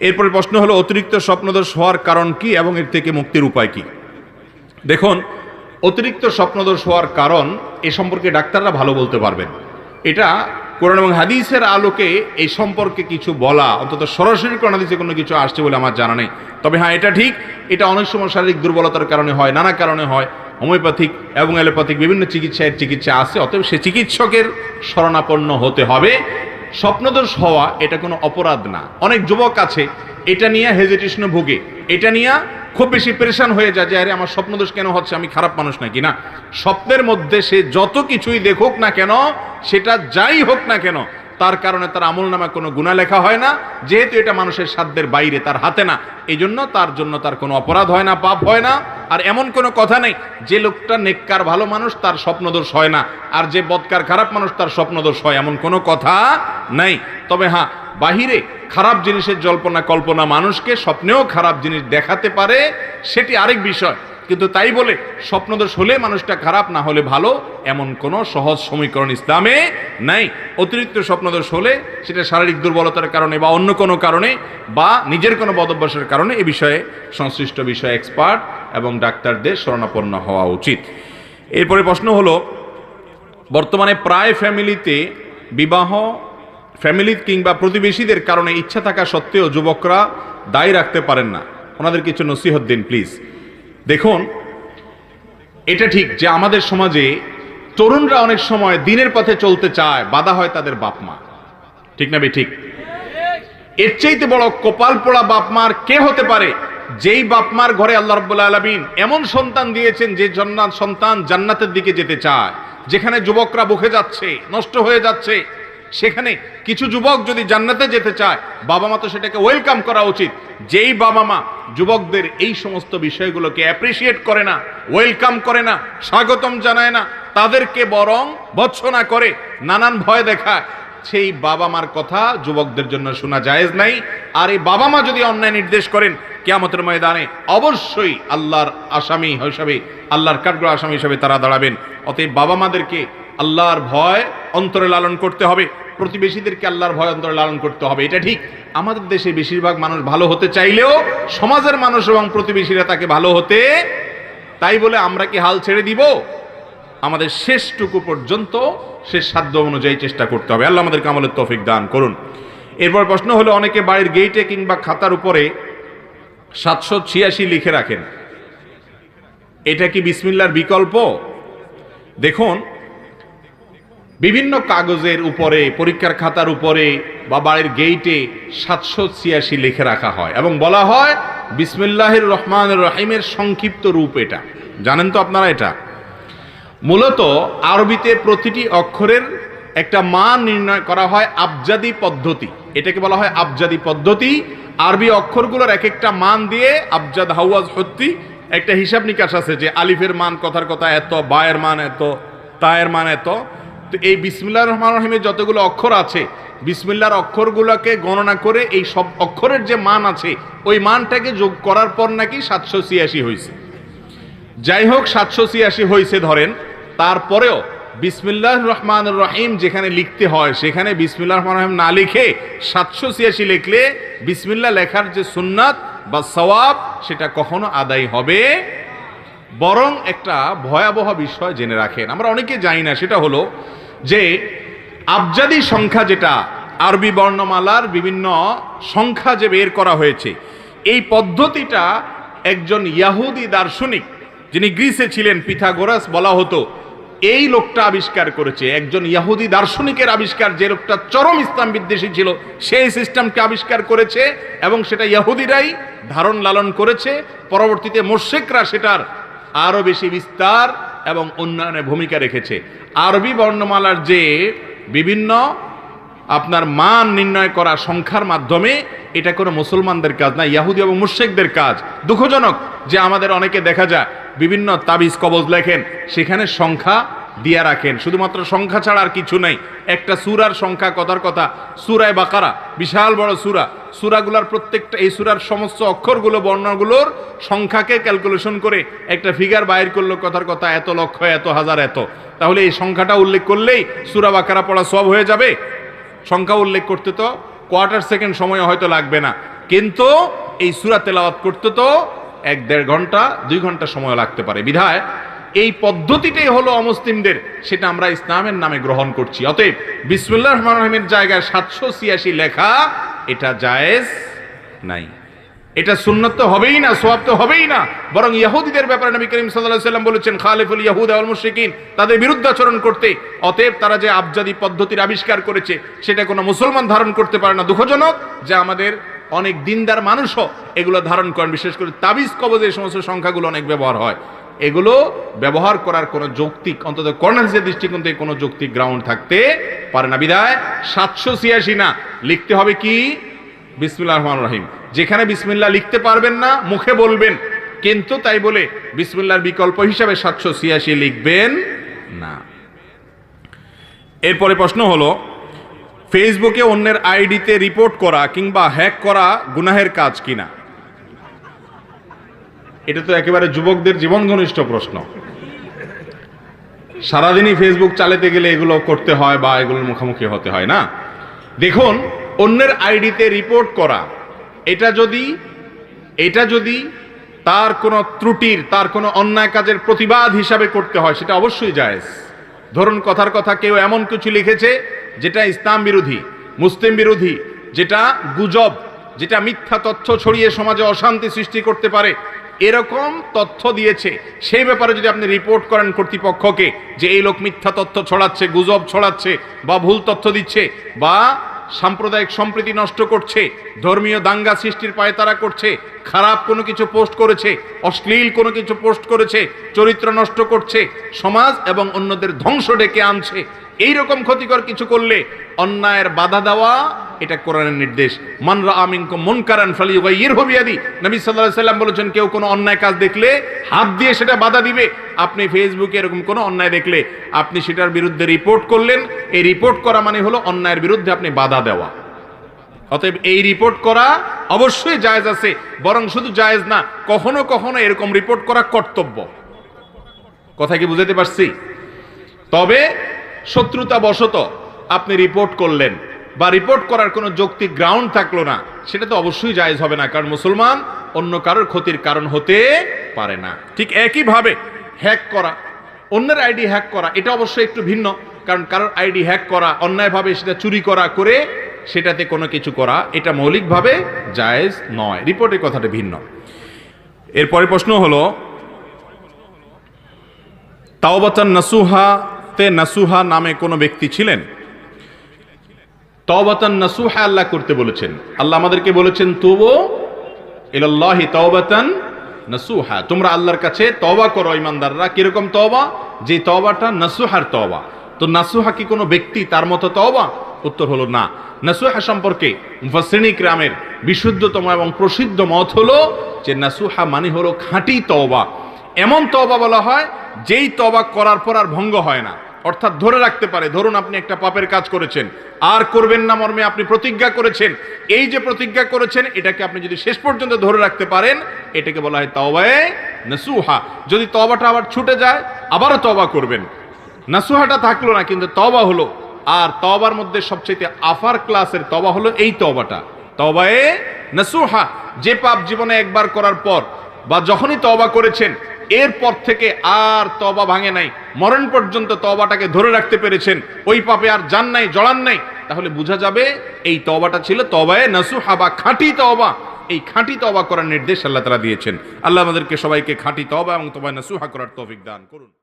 এরপরে প্রশ্ন হলো, অতিরিক্ত স্বপ্নদোষ হওয়ার কারণ কি এবং এর থেকে মুক্তির উপায় কি? দেখুন, অতিরিক্ত স্বপ্নদোষ হওয়ার কারণ এ সম্পর্কে ডাক্তাররা ভালো বলতে পারবেন। এটা কোরআন এবং হাদিসের আলোকে এই সম্পর্কে কিছু বলা, অন্তত সরাসরি কোরআন হাদিসে কোনো কিছু আসছে বলে আমার জানা নেই। তবে হ্যাঁ এটা ঠিক, এটা অনেক সময় শারীরিক দুর্বলতার কারণে হয়, নানা কারণে হয়, হোমিওপ্যাথিক এবং অ্যালোপ্যাথিক বিভিন্ন চিকিৎসায় চিকিৎসা আছে, অতএব সে চিকিৎসকের শরণাপন্ন হতে হবে। স্বপ্নদোষ হওয়া এটা কোনো অপরাধ না। অনেক যুবক আছে, এটা নিয়ে হেজিটেশনে ভোগে। এটা নিয়ে খুব বেশি পরেশান হয়ে যায় যে, আরে, আমার স্বপ্নদোষ কেন হচ্ছে? আমি খারাপ মানুষ নাকি? না, স্বপ্নের মধ্যে সে যত কিছুই দেখুক না কেন, সেটা যাই হোক না কেন তার কারণে তার আমল নামা কোনো গুণা লেখা হয় না। যেহেতু এটা মানুষের সাধ্যের বাইরে, তার হাতে না। এই জন্য তার জন্য তার কোনো অপরাধ হয় না, পাপ হয় না। আর এমন কোনো কথা নেই, যে লোকটা নেককার, ভালো মানুষ, তার স্বপ্নদোষ হয় না। আর যে বদকার খারাপ মানুষ, তার স্বপ্নদোষ হয়, এমন কোনো কথা নাই। তবে হ্যাঁ বাহিরে খারাপ জিনিসের জল্পনা কল্পনা মানুষকে স্বপ্নেও খারাপ জিনিস দেখাতে পারে, সেটি আরেক বিষয়। কিন্তু তাই বলে স্বপ্নদোষ হলে মানুষটা খারাপ, না হলে ভালো, এমন কোনো সহজ সমীকরণ ইসলামে নাই। অতিরিক্ত স্বপ্নদোষ হলে সেটা শারীরিক দুর্বলতার কারণে বা অন্য কোনো কারণে বা নিজের কোনো বদভ্যাসের কারণে এ বিষয়ে সংশ্লিষ্ট বিষয়ে এক্সপার্ট এবং ডাক্তারদের শরণাপন্ন হওয়া উচিত। এরপরে প্রশ্ন হলো, বর্তমানে প্রায় ফ্যামিলিতে বিবাহ, ফ্যামিলি কিংবা প্রতিবেশীদের কারণে ইচ্ছা থাকা সত্ত্বেও যুবকরা দায়ী রাখতে পারেন না। ওনাদের কিছু নসিহত দিন, প্লিজ। দেখুন, এটা ঠিক যে আমাদের সমাজে তরুণরা অনেক সময় দিনের পথে চলতে চায়, বাধা হয় তাদের বাপ মা। ঠিক না ঠিক? এর চাইতে বড় কপাল পোড়া বাপ মার কে হতে পারে? যেই বাপ মার ঘরে আল্লাহ রব্বুল আলমিন এমন সন্তান দিয়েছেন যে সন্তান জান্নাতের দিকে যেতে চায়, যেখানে যুবকরা বুকে যাচ্ছে, নষ্ট হয়ে যাচ্ছে। সেখানে কিছু যুবক যদি জান্নাতে যেতে চায়, বাবা মা তো সেটাকে ওয়েলকাম করা উচিত। যেই বাবা মা যুবকদের এই সমস্ত বিষয়গুলোকে অ্যাপ্রিসিয়েট করে না ওয়েলকাম করে না, স্বাগতম জানায় না, তাদেরকে বরং ভৎসনা করে, নানান ভয় দেখায়, সেই বাবা মার কথা যুবকদের জন্য শোনা জায়েজ নাই। আর এই বাবা মা যদি অন্যায় নির্দেশ করেন, কেয়ামতের ময়দানে অবশ্যই আল্লাহর আসামি হিসাবে, আল্লাহর কাঠগড় আসামি হিসাবে তারা দাঁড়াবেন। অতএব বাবা মাদেরকে আল্লাহর ভয় অন্তরে লালন করতে হবে। প্রতিবেশীদেরকে আল্লাহর ভয় অন্তরে লালন করতে হবে, এটা ঠিক। আমাদের দেশে বেশিরভাগ মানুষ ভালো হতে চাইলেও সমাজের মানুষ এবং প্রতিবেশীরা তাকে ভালো হতে, তাই বলে আমরা কি হাল ছেড়ে দিব? আমাদের শেষটুকু পর্যন্ত শেষ সাধ্য অনুযায়ী চেষ্টা করতে হবে। আল্লাহ আমাদেরকে আমলের তৌফিক দান করুন। এরপর প্রশ্ন হলো, অনেকে বাড়ির গেইটে কিংবা খাতার উপরে সাতশো ছিয়াশি লিখে রাখেন। এটা কি বিসমিল্লার বিকল্প? দেখুন বিভিন্ন কাগজের উপরে, পরীক্ষার খাতার উপরে বা বাড়ির গেইটে সাতশো ছিয়াশি লিখে রাখা হয় এবং বলা হয় বিসমিল্লাহির রহমান রহিমের সংক্ষিপ্ত রূপ এটা। জানেন তো আপনারা এটা? মূলত আরবিতে প্রতিটি অক্ষরের একটা মান নির্ণয় করা হয় আবজাদি পদ্ধতি। এটাকে বলা হয় আবজাদি পদ্ধতি। আরবি অক্ষরগুলোর এক একটা মান দিয়ে আবজাদ হাওয়াজ হত্তি একটা হিসাব নিকাশ আছে যে আলিফের মান কথার কথা এত, বায়ের মান এত, তায়ের মান এত। তো এই বিসমিল্লাহ রহমান রহিমের যতগুলো অক্ষর আছে বিসমিল্লার অক্ষরগুলোকে গণনা করে এই সব অক্ষরের যে মান আছে, ওই মানটাকে যোগ করার পর নাকি সাতশো ছিয়াশি হয়েছে যাই হোক, সাতশো ছিয়াশি হয়েছে ধরেন, তারপরেও বিসমিল্লাহ রহমান রহিম যেখানে লিখতে হয়, সেখানে বিসমিল্লাহ রহমান রহিম না লিখে সাতশো ছিয়াশি লিখলে বিসমিল্লাহ লেখার যে সুন্নাত বা সওয়াব, সেটা কখনো আদায় হবে। বরং একটা ভয়াবহ বিষয় জেনে রাখেন। আমরা অনেকে জানি না, সেটা হলো যে আবজাদি সংখ্যা যেটা, আরবি বর্ণমালার বিভিন্ন সংখ্যা যে বের করা হয়েছে, এই পদ্ধতিটা একজন ইয়াহুদি দার্শনিক, যিনি গ্রিসে ছিলেন, পিথাগোরাস বলা হতো, এই লোকটা আবিষ্কার করেছে। একজন ইয়াহুদি দার্শনিকের আবিষ্কার যে লোকটা চরম ইসলাম বিদ্বেষী ছিল, সেই সিস্টেমকে আবিষ্কার করেছে এবং সেটা ইয়াহুদিরাই ধারণ লালন করেছে। পরবর্তীতে মোর্শেকরা সেটার আরও বেশি বিস্তার এবং উন্নয়নে ভূমিকা রেখেছে। আরবি বর্ণমালার যে বিভিন্ন আপনার মান নির্ণয় করা সংখ্যার মাধ্যমে, এটা কোনো মুসলমানদের কাজ না, ইয়াহুদি এবং মুর্শেকদের কাজ। দুঃখজনক যে আমাদের অনেকে দেখা যায়, বিভিন্ন তাবিজ কবজ লেখেন, সেখানে সংখ্যা দিয়া রাখেন। শুধুমাত্র সংখ্যা ছাড়া আর কিছু নাই। একটা সুরার সংখ্যা কথার কথা, সুরায় বাকারা, বিশাল বড় সুরা। সুরাগুলার প্রত্যেকটা এই সুরার সমস্ত অক্ষরগুলো বর্ণগুলোর সংখ্যাকে ক্যালকুলেশন করে একটা ফিগার বাইর করল কথার কথা, এত লক্ষ, এত হাজার, এত। তাহলে এই সংখ্যাটা উল্লেখ করলেই সুরা বাকারা পড়া সব হয়ে যাবে। সংখ্যা উল্লেখ করতে তো কোয়ার্টার সেকেন্ড সময় হয়তো লাগবে না। কিন্তু এই সুরা তেলাওয়াত করতে তো এক দেড় ঘণ্টা, দুই ঘণ্টা সময় লাগতে পারে। বিধায় এই পদ্ধতিটাই হলো অমুসলিমদের, সেটা আমরা ইসলামের নামে গ্রহণ করছি। অতএব বিসমুল্লাহ রহমান রহিমের জায়গায় সাতশো ছিয়াশি লেখা এটা জায়েজ? নাই। এটা সুন্নত তো হবেই না সোয়াব তো হবেই না। বরং ইহুদিদের ব্যাপারে নবী করিম আলাইহি সাল্লাম বলেছেন, খালিফুল ইয়াহুদা ওয়াল মুশরিকিন। তাদের বিরুদ্ধে আচরণ করতে। অতএব তারা যে আবজাদি পদ্ধতির আবিষ্কার করেছে, সেটা কোনো মুসলমান ধারণ করতে পারে না। দুঃখজনক যে আমাদের অনেক দিনদার মানুষও এগুলো ধারণ করেন। বিশেষ করে তাবিজ কবজে এই সমস্ত সংখ্যাগুলো অনেক ব্যবহার হয়। এগুলো ব্যবহার করার কোনো যৌক্তিক, অন্তত কর্নার্সের দৃষ্টিকোণ থেকে কোনো যৌক্তিক গ্রাউন্ড থাকতে পারে না। বিদায়, সাতশো ছিয়াশি না, লিখতে হবে কি? বিসমিল্লাহ রহমান রহিম। যেখানে বিসমিল্লাহ লিখতে পারবেন না, মুখে বলবেন। কিন্তু তাই বলে বিসমিল্লাহর বিকল্প হিসাবে সাতশো ছিয়াশি লিখবেন না। এরপরে প্রশ্ন হলো, ফেসবুকে অন্যের আইডিতে রিপোর্ট করা কিংবা হ্যাক করা গুনাহের কাজ কিনা? এটা তো একেবারে যুবকদের জীবন ঘনিষ্ঠ প্রশ্ন। সারাদিনই ফেসবুক চালাতে গেলে এগুলো করতে হয় বা এগুলোর মুখোমুখি হতে হয় না? দেখুন, অন্যের আইডিতে রিপোর্ট করা, এটা যদি এটা যদি তার কোনো ত্রুটির, তার কোনো অন্যায় কাজের প্রতিবাদ হিসাবে করতে হয়, সেটা অবশ্যই জায়েজ। ধরুন, কথার কথা কেউ এমন কিছু লিখেছে যেটা ইসলাম বিরোধী, মুসলিম বিরোধী, যেটা গুজব, যেটা মিথ্যা তথ্য ছড়িয়ে সমাজে অশান্তি সৃষ্টি করতে পারে এরকম তথ্য দিয়েছে। সেই ব্যাপারে যদি আপনি রিপোর্ট করেন কর্তৃপক্ষকে যে এই লোক মিথ্যা তথ্য ছড়াচ্ছে, গুজব ছড়াচ্ছে বা ভুল তথ্য দিচ্ছে বা সাম্প্রদায়িক সম্প্রীতি নষ্ট করছে, ধর্মীয় দাঙ্গা সৃষ্টির পায়ে তারা করছে, খারাপ কোনো কিছু পোস্ট করেছে, অশ্লীল কোনো কিছু পোস্ট করেছে, চরিত্র নষ্ট করছে, সমাজ এবং অন্যদের ধ্বংস ডেকে আনছে, এইরকম ক্ষতিকর কিছু করলে অন্যায়ের বাধা দেওয়া এটা কোরআনের নির্দেশ। মানরা আমিনকো মন কারান ফালি ইর হবিয়াদি নবী আলাইহি সাল্লাম বলেছেন, কেউ কোনো অন্যায় কাজ দেখলে হাত দিয়ে সেটা বাধা দিবে। আপনি ফেসবুকে এরকম কোনো অন্যায় দেখলে আপনি সেটার বিরুদ্ধে রিপোর্ট করলেন। এই রিপোর্ট করা মানে হলো অন্যায়ের বিরুদ্ধে আপনি বাধা দেওয়া। অতএব এই রিপোর্ট করা অবশ্যই জায়েজ আছে, বরং শুধু জায়েজ না, কখনো কখনো এরকম রিপোর্ট করা কর্তব্য। কথা কি বুঝাতে পারছি? তবে শত্রুতা বশত আপনি রিপোর্ট করলেন। বা রিপোর্ট করার কোনো যৌক্তিক গ্রাউন্ড থাকল না, সেটা তো অবশ্যই জায়েজ হবে না, কারণ মুসলমান অন্য কারোর ক্ষতির কারণ হতে পারে না। ঠিক একইভাবে হ্যাক করা, অন্যের আইডি হ্যাক করা, এটা অবশ্যই একটু ভিন্ন, কারণ কারোর আইডি হ্যাক করা, অন্যায়ভাবে সেটা চুরি করা করে সেটাতে কোনো কিছু করা, এটা মৌলিকভাবে জায়েজ নয়। রিপোর্টের কথাটা ভিন্ন। এরপরে প্রশ্ন হলো, তাওবাতান নাসুহাতে নাসুহা নামে কোনো ব্যক্তি ছিলেন? তওবাতান নাসুহা আল্লাহ করতে বলেছেন। আল্লাহ আমাদেরকে বলেছেন, তবু ইলাল্লাহি তওবাতান নাসুহা। তোমরা আল্লাহর কাছে তওবা করো ইমানদাররা কীরকম তওবা? যে তওবাটা নাসুহার তওবা। তো নাসুহা কি কোনো ব্যক্তি তার মতো তওবা? উত্তর হলো না। নাসুহা সম্পর্কে মুফাসসিরিন গ্রামের বিশুদ্ধতম এবং প্রসিদ্ধ মত হলো যে নাসুহা মানে হলো খাঁটি তওবা। এমন তওবা বলা হয়, যেই তওবা করার পর আর ভঙ্গ হয় না। অর্থাৎ ধরে রাখতে পারে, ধরুন আপনি একটা পাপের কাজ করেছেন, আর করবেন না মর্মে আপনি প্রতিজ্ঞা করেছেন, এই যে প্রতিজ্ঞা করেছেন, এটাকে আপনি যদি শেষ পর্যন্ত ধরে রাখতে পারেন, এটাকে বলা হয় তওবায়ে নাসুহা। যদি তবাটা আবার ছুটে যায়, আবারও তবা করবেন। নাসুহাটা থাকল না, কিন্তু তবা হলো। আর তবার মধ্যে সবচেয়ে আফার ক্লাসের তবা হলো এই তবাটা তওবায়ে নাসুহা, যে পাপ জীবনে একবার করার পর, বা যখনই তবা করেছেন এরপর থেকে আর তবা ভাঙে নাই। মরণ পর্যন্ত তবাটাকে ধরে রাখতে পেরেছেন। ওই পাপে আর যান নাই, জড়ান নাই। তাহলে বোঝা যাবে এই তবাটা ছিল তবায় নাসু হাবা খাঁটি তবা এই খাঁটি তবা করার নির্দেশ আল্লাহ তারা দিয়েছেন। আল্লাহ আমাদেরকে সবাইকে খাঁটি তবা এবং তবায় নাসুহা করার তৌফিক দান করুন।